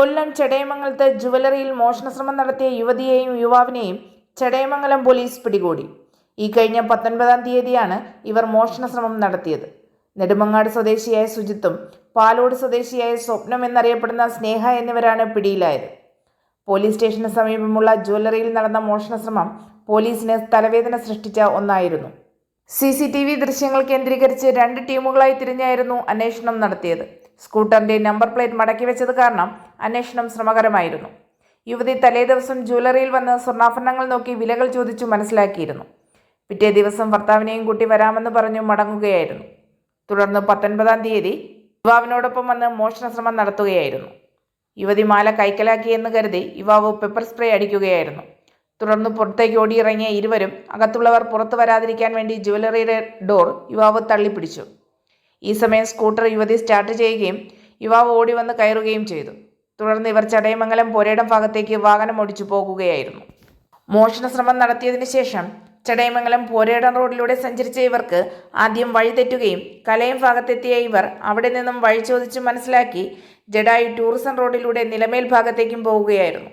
കൊല്ലം ചെടയമംഗലത്ത് ജുവലറിയിൽ മോഷണശ്രമം നടത്തിയ യുവതിയെയും യുവാവിനെയും ചെടയമംഗലം പോലീസ് പിടികൂടി. ഈ കഴിഞ്ഞ പത്തൊൻപതാം തീയതിയാണ് ഇവർ മോഷണശ്രമം നടത്തിയത്. നെടുമങ്ങാട് സ്വദേശിയായ സുജിത്തും പാലോട് സ്വദേശിയായ സ്വപ്നം എന്നറിയപ്പെടുന്ന സ്നേഹ എന്നിവരാണ് പിടിയിലായത്. പോലീസ് സ്റ്റേഷന് സമീപമുള്ള ജ്വല്ലറിയിൽ നടന്ന മോഷണശ്രമം പോലീസിന് തലവേദന സൃഷ്ടിച്ച ഒന്നായിരുന്നു. സി സി ടി വി ദൃശ്യങ്ങൾ കേന്ദ്രീകരിച്ച് രണ്ട് ടീമുകളായി തിരിഞ്ഞായിരുന്നു അന്വേഷണം നടത്തിയത്. സ്കൂട്ടറിന്റെ നമ്പർ പ്ലേറ്റ് മടക്കി വെച്ചത് കാരണം അന്വേഷണം ശ്രമകരമായിരുന്നു. യുവതി തലേ ദിവസം ജ്വല്ലറിയിൽ വന്ന് സ്വർണാഭരണങ്ങൾ നോക്കി വിലകൾ ചോദിച്ചു മനസ്സിലാക്കിയിരുന്നു. പിറ്റേ ദിവസം ഭർത്താവിനെയും കൂട്ടി വരാമെന്ന് പറഞ്ഞു മടങ്ങുകയായിരുന്നു. തുടർന്ന് പത്തൊൻപതാം തീയതി യുവാവിനോടൊപ്പം വന്ന് മോഷണശ്രമം നടത്തുകയായിരുന്നു. യുവതി മാല കൈക്കലാക്കിയെന്ന് കരുതി യുവാവ് പെപ്പർ സ്പ്രേ അടിക്കുകയായിരുന്നു. തുടർന്ന് പുറത്തേക്ക് ഓടിയിറങ്ങിയ ഇരുവരും അകത്തുള്ളവർ പുറത്തു വരാതിരിക്കാൻ വേണ്ടി ജുവലറിയുടെ ഡോർ യുവാവ് തള്ളിപ്പിടിച്ചു. ഈ സമയം സ്കൂട്ടർ യുവതി സ്റ്റാർട്ട് ചെയ്യുകയും യുവാവ് ഓടി വന്ന് കയറുകയും ചെയ്തു. തുടർന്ന് ഇവർ ചടയമംഗലം പൊരേടം ഭാഗത്തേക്ക് വാഹനം ഓടിച്ചു പോകുകയായിരുന്നു. മോഷണ ശ്രമം നടത്തിയതിനു ശേഷം ചടയമംഗലം പോരേടം റോഡിലൂടെ സഞ്ചരിച്ച ഇവർക്ക് ആദ്യം വഴിതെറ്റുകയും കലയം ഭാഗത്തെത്തിയ ഇവർ അവിടെ നിന്നും വഴി ചോദിച്ച് മനസ്സിലാക്കി ജഡായു ടൂറിസം റോഡിലൂടെ നിലമേൽ ഭാഗത്തേക്കും പോവുകയായിരുന്നു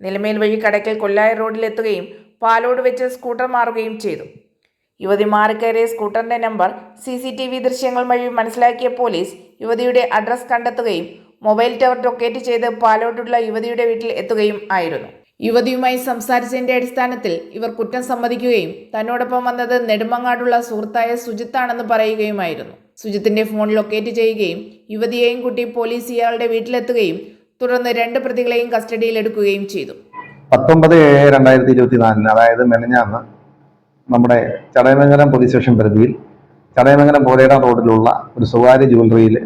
നിലമേൽ വഴി കടയ്ക്കൽ കൊല്ലായ റോഡിലെത്തുകയും പാലോട് വെച്ച് സ്കൂട്ടർ മാറുകയും ചെയ്തു. യുവതി മാറിക്കയറിയ സ്കൂട്ടറിന്റെ number C C T V ദൃശ്യങ്ങൾ വഴി മനസ്സിലാക്കിയ പോലീസ് യുവതിയുടെ അഡ്രസ് കണ്ടെത്തുകയും മൊബൈൽ ടവർ ലൊക്കേറ്റ് ചെയ്ത് പാലോട്ടുള്ള യുവതിയുടെ വീട്ടിൽ എത്തുകയും ആയിരുന്നു. യുവതിയുമായി സംസാരിച്ചതിന്റെ അടിസ്ഥാനത്തിൽ ഇവർ കുറ്റം സമ്മതിക്കുകയും തന്നോടൊപ്പം വന്നത് നെടുമങ്ങാടുള്ള സുഹൃത്തായ സുജിത്താണെന്ന് പറയുകയുമായിരുന്നു. സുജിത്തിന്റെ ഫോൺ ലൊക്കേറ്റ് ചെയ്യുകയും യുവതിയെയും കൂട്ടി പോലീസ് ഇയാളുടെ വീട്ടിലെത്തുകയും തുടർന്ന് രണ്ട് പ്രതികളെയും കസ്റ്റഡിയിലെടുക്കുകയും ചെയ്തു. പത്തൊമ്പത് ഏഴ് രണ്ടായിരത്തി ഇരുപത്തി നാലിന് അതായത് മെനഞ്ഞാന്ന് നമ്മുടെ ചടയമംഗലം പോലീസ് സ്റ്റേഷൻ പരിധിയിൽ ചടയമംഗലം പോലേട റോഡിലുള്ള ഒരു സ്വകാര്യ ജ്വല്ലറിയിൽ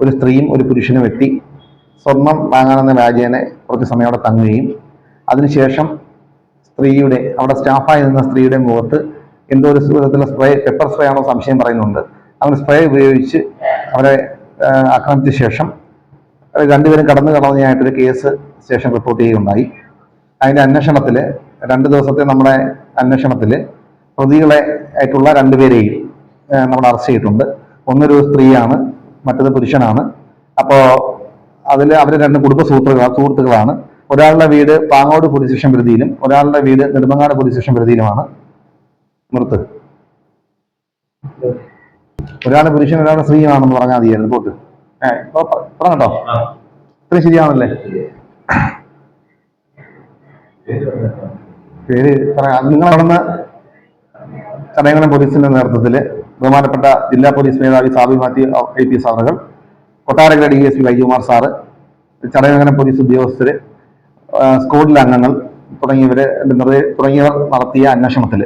ഒരു സ്ത്രീയും ഒരു പുരുഷനും എത്തി സ്വർണം വാങ്ങാനെന്ന വ്യാജേനെ കുറച്ച് സമയം അവിടെ തങ്ങുകയും അതിനുശേഷം സ്ത്രീയുടെ അവിടെ സ്റ്റാഫായി നിന്ന സ്ത്രീയുടെ മുഖത്ത് എന്തോ ഒരു വിധത്തിലുള്ള സ്പ്രേ പെപ്പർ സ്പ്രേ ആണോ സംശയം പറയുന്നുണ്ട്. അവൻ സ്പ്രേ ഉപയോഗിച്ച് അവരെ ആക്രമിച്ച ശേഷം രണ്ടുപേരും കടന്നു കളഞ്ഞായിട്ടൊരു കേസ് സ്റ്റേഷൻ റിപ്പോർട്ട് ചെയ്യുകയുണ്ടായി. അതിന്റെ അന്വേഷണത്തിൽ രണ്ട് ദിവസത്തെ നമ്മുടെ അന്വേഷണത്തിൽ പ്രതികളെ ആയിട്ടുള്ള രണ്ടുപേരെയും നമ്മൾ അറസ്റ്റ് ചെയ്തിട്ടുണ്ട്. ഒന്നൊരു സ്ത്രീയാണ് മറ്റത് പുരുഷനാണ്. അപ്പോൾ അതിൽ അവർ രണ്ട് കുടുംബ സുഹൃത്തുക്കളാണ് സുഹൃത്തുക്കളാണ്. ഒരാളുടെ വീട് പാങ്ങോട് പോലീസ് സ്റ്റേഷൻ പരിധിയിലും ഒരാളുടെ വീട് നെടുമങ്ങാട് പോലീസ് സ്റ്റേഷൻ പരിധിയിലുമാണ്. നിർത്ത്. ഒരാൾ പുരുഷൻ ഒരാൾ സ്ത്രീയാണെന്ന് പറഞ്ഞാൽ മതിയായിരുന്നു. പോട്ട് പറഞ്ഞോ ഇത്ര ശരിയാണല്ലേ? പേര് നിങ്ങൾ അവിടുന്ന് ചടയങ്കലം പോലീസിന്റെ നേതൃത്വത്തിൽ ബഹുമാനപ്പെട്ട ജില്ലാ പോലീസ് മേധാവി Sabi Mathew I P S അവറുകൾ കൊട്ടാരക്കര ഡി എസ് പി വൈകുമാർ സാറ് ചടയങ്കലം പോലീസ് ഉദ്യോഗസ്ഥര് സ്ക്വാഡിലെ അംഗങ്ങൾ തുടങ്ങിയവര് തുടങ്ങിയവർ നടത്തിയ അന്വേഷണത്തിൽ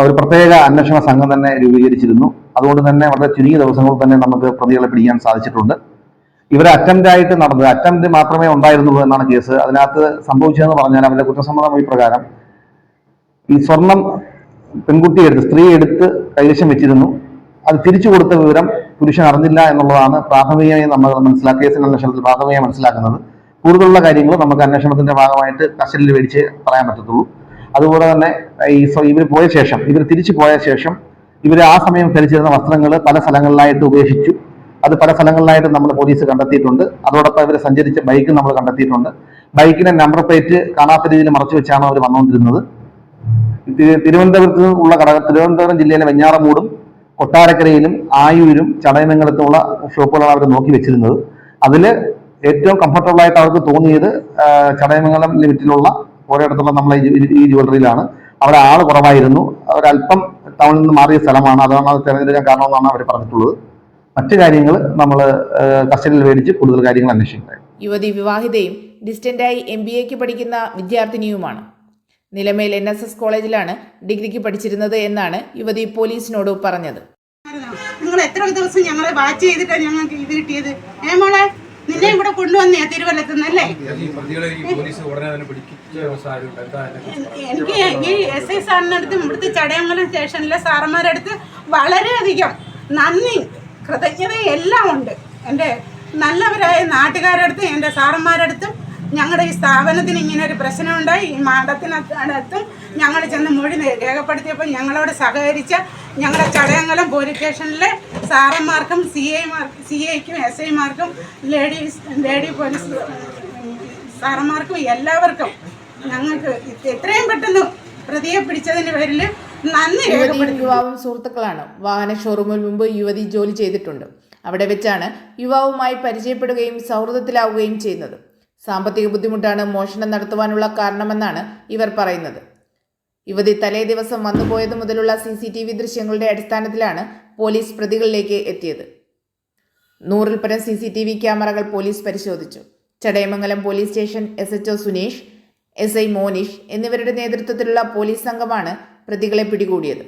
ഒരു പ്രത്യേക അന്വേഷണ സംഘം തന്നെ രൂപീകരിച്ചിരുന്നു. അതുകൊണ്ട് തന്നെ വളരെ ചുരുങ്ങിയ ദിവസങ്ങളിൽ തന്നെ നമുക്ക് പ്രതികളെ പിടിക്കാൻ സാധിച്ചിട്ടുണ്ട്. ഇവരെ അറ്റംപ്റ്റ് ആയിട്ട് നടന്നത് അറ്റംപ്റ്റ് മാത്രമേ ഉണ്ടായിരുന്നുള്ളൂ എന്നാണ് കേസ്. അതിനകത്ത് സംഭവിച്ചതെന്ന് പറഞ്ഞാൽ അവരുടെ കുറ്റസമ്മതം മൊഴി പ്രകാരം ഈ സ്വർണം പെൺകുട്ടി എടുത്ത് സ്ത്രീ എടുത്ത് കൈവശം വെച്ചിരുന്നു. അത് തിരിച്ചു കൊടുത്ത വിവരം പുരുഷൻ അറിഞ്ഞില്ല എന്നുള്ളതാണ് പ്രാഥമികമായി നമ്മൾ മനസ്സിലാക്കിയ കേസിന്റെ അന്വേഷണത്തിൽ പ്രാഥമികമായി മനസ്സിലാക്കുന്നത്. കൂടുതലുള്ള കാര്യങ്ങൾ നമുക്ക് അന്വേഷണത്തിന്റെ ഭാഗമായിട്ട് കസ്റ്റഡിയിൽ മേടിച്ച് പറയാൻ പറ്റത്തുള്ളൂ. അതുപോലെ തന്നെ ഈ ഇവർ പോയ ശേഷം ഇവർ തിരിച്ചു പോയ ശേഷം ഇവർ ആ സമയം ധരിച്ചിരുന്ന വസ്ത്രങ്ങൾ പല സ്ഥലങ്ങളിലായിട്ട് ഉപേക്ഷിച്ചു. അത് പല സ്ഥലങ്ങളിലായിട്ട് നമ്മൾ പോലീസ് കണ്ടെത്തിയിട്ടുണ്ട്. അതോടൊപ്പം ഇവർ സഞ്ചരിച്ച ബൈക്ക് നമ്മൾ കണ്ടെത്തിയിട്ടുണ്ട്. ബൈക്കിന്റെ നമ്പർ പ്ലേറ്റ് കാണാത്ത രീതിയിൽ മറച്ചു വെച്ചാണ് അവർ വന്നുകൊണ്ടിരുന്നത് തിരുവനന്തപുരത്ത് ഉള്ള ഘടക തിരുവനന്തപുരം ജില്ലയിലെ വെഞ്ഞാറമൂടും കൊട്ടാരക്കരയിലും ആയൂരും ചടയമംഗലത്തുമുള്ള ഷോപ്പുകളാണ് അവർ നോക്കി വെച്ചിരുന്നത്. അതിൽ ഏറ്റവും കംഫർട്ടബിൾ ആയിട്ട് അവർക്ക് തോന്നിയത് ചടയമംഗലം ലിമിറ്റിലുള്ള ഓരോയിടത്തുള്ള നമ്മളെ ഈ ജ്വല്ലറിയിലാണ്. അവിടെ ആൾ കുറവായിരുന്നു. അവരല്പം ടൗണിൽ നിന്ന് മാറിയ സ്ഥലമാണ്. അതാണ് അത് തിരഞ്ഞെടുക്കാൻ കാരണമെന്നാണ് അവർ പറഞ്ഞിട്ടുള്ളത്. മറ്റു കാര്യങ്ങൾ നമ്മൾ കസ്റ്റഡിയിൽ മേടിച്ച് കൂടുതൽ കാര്യങ്ങൾ അന്വേഷിക്കുന്നത് യുവതി വിവാഹിതയും ഡിസ്റ്റന്റായി എം ബി എക്ക് പഠിക്കുന്ന വിദ്യാർത്ഥിനിയുമാണ്. നിലമേൽ എൻ എസ് എസ് കോളേജിലാണ് ഡിഗ്രിക്ക് പഠിച്ചിരുന്നത് എന്നാണ് യുവതി പോലീസിനോട് പറഞ്ഞത്. നിങ്ങൾ എത്ര ദിവസം ഞങ്ങളെ വാച്ച് ചെയ്തിട്ടാണ് ഞങ്ങൾക്ക് ഇത് കിട്ടിയത്? ഏ മോളെ? നിന്നെയും കൂടെ കൊണ്ടുവന്നേ തിരുവല്ലത്ത് നിന്നല്ലേ ഈ പ്രതികളെ ഈ പോലീസ് ഉടനെ തന്നെ എന്താ അതിനെ എനിക്ക് ഈ എസ് ഐ സാറിന്റെ അടുത്തും ഇവിടുത്തെ ചടയമംഗലം സ്റ്റേഷനിലെ സാറന്മാരുടെ അടുത്ത് വളരെയധികം നന്ദി കൃതജ്ഞത എല്ലാം ഉണ്ട്. എന്റെ നല്ലവരായ നാട്ടുകാരുടെ അടുത്തും എന്റെ സാറന്മാരുടെ അടുത്തും ഞങ്ങളുടെ ഈ സ്ഥാപനത്തിന് ഇങ്ങനെ ഒരു പ്രശ്നമുണ്ടായി. ഈ മാഡത്തിനടുത്തും ഞങ്ങൾ ചെന്ന് മൊഴി രേഖപ്പെടുത്തിയപ്പോൾ ഞങ്ങളോട് സഹകരിച്ച ഞങ്ങളുടെ ചടയങ്കലം പോലീസ് സ്റ്റേഷനിലെ സാറന്മാർക്കും സി ഐമാർക്കും സി ഐക്കും എസ് ഐമാർക്കും ലേഡീസ് ലേഡി പോലീസ് സാറന്മാർക്കും എല്ലാവർക്കും ഞങ്ങൾക്ക് എത്രയും പെട്ടെന്ന് പ്രതിയെ പിടിച്ചതിന്റെ പേരിൽ നന്ദി യുവാവും സുഹൃത്തുക്കളാണ്. വാഹന ഷോറൂമിൽ മുമ്പ് യുവതി ജോലി ചെയ്തിട്ടുണ്ട്. അവിടെ വെച്ചാണ് യുവാവുമായി പരിചയപ്പെടുകയും സൗഹൃദത്തിലാവുകയും ചെയ്യുന്നത്. സാമ്പത്തിക ബുദ്ധിമുട്ടാണ് മോഷണം നടത്തുവാനുള്ള കാരണമെന്നാണ് ഇവർ പറയുന്നത്. യുവതി തലേ ദിവസം വന്നുപോയത് മുതലുള്ള സി സി ടി വി ദൃശ്യങ്ങളുടെ അടിസ്ഥാനത്തിലാണ് പോലീസ് പ്രതികളിലേക്ക് എത്തിയത്. നൂറിൽ പരം സി സി ടി വി ക്യാമറകൾ പോലീസ് പരിശോധിച്ചു. Chadayamangalam police station S H O Suneesh S I Monish എന്നിവരുടെ നേതൃത്വത്തിലുള്ള പോലീസ് സംഘമാണ് പ്രതികളെ പിടികൂടിയത്.